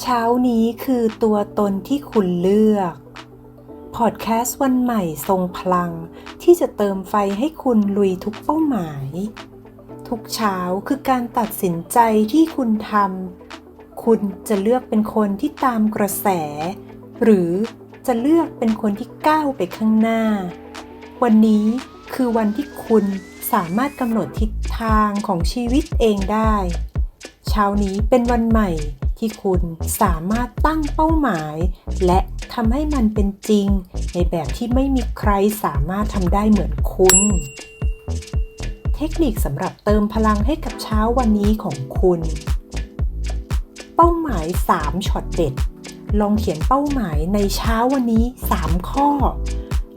เช้านี้คือตัวตนที่คุณเลือก พอดแคสต์วันใหม่ทรงพลังที่จะเติมไฟให้คุณลุยทุกเป้าหมาย ทุกเช้าคือการตัดสินใจที่คุณทำ คุณจะเลือกเป็นคนที่ตามกระแส หรือจะเลือกเป็นคนที่ก้าวไปข้างหน้า วันนี้คือวันที่คุณสามารถกำหนดทิศทางของชีวิตเองได้ เช้านี้เป็นวันใหม่ ที่คุณสามารถตั้งเป้าหมาย และทำให้มันเป็นจริง ในแบบที่ไม่มีใครสามารถทำได้เหมือนคุณ เทคนิคสำหรับเติมพลังให้กับเช้าวันนี้ของคุณ เป้าหมาย 3ช็อตเด็ด ลองเขียนเป้าหมายในเช้าวันนี้ 3 ข้อ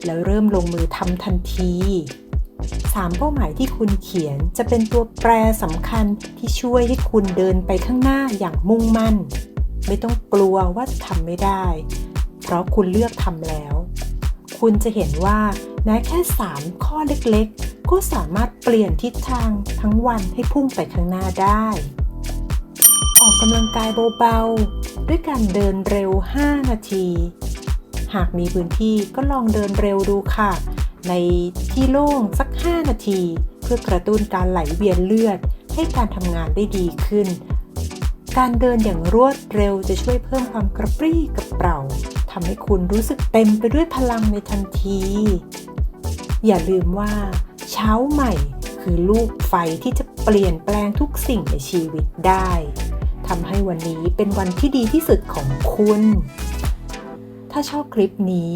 แล้วเริ่มลงมือทำทันที 3 เป้าหมายที่คุณเขียนจะเป็นตัวแปรสำคัญที่ช่วยให้คุณเดินไปข้างหน้าอย่างมุ่งมั่น ไม่ต้องกลัวว่าจะทำไม่ได้ เพราะคุณเลือกทำแล้ว คุณจะเห็นว่าแม้แค่ 3 ข้อเล็กๆ ก็สามารถเปลี่ยนทิศทางทั้งวันให้พุ่งไปข้างหน้าได้ ออกกำลังกายเบาๆ ด้วยการเดินเร็ว 5 นาที หากมีพื้นที่ก็ลองเดินเร็วดูค่ะ ในที่โล่งสัก 5 นาที เพื่อกระตุ้นการไหลเวียนเลือด ให้การทำงานได้ดีขึ้น การเดินอย่างรวดเร็วจะช่วยเพิ่มความกระปรี้กระเปร่าทำให้คุณรู้สึกเต็มไปด้วยพลังในทันที อย่าลืมว่า เช้าใหม่คือลูกไฟที่จะเปลี่ยนแปลงทุกสิ่งในชีวิตได้ทำให้วันนี้เป็นวันที่ดีที่สุดของคุณ ถ้าชอบคลิปนี้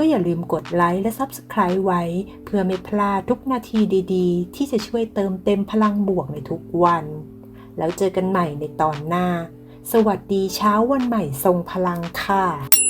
ก็อย่าลืมกดไลค์และ Subscribe ไว้ เพื่อไม่พลาดทุกนาทีดีๆ ที่จะช่วยเติมเต็มพลังบวกในทุกวัน แล้วเจอกันใหม่ในตอนหน้า สวัสดีเช้าวันใหม่ทรงพลังค่ะ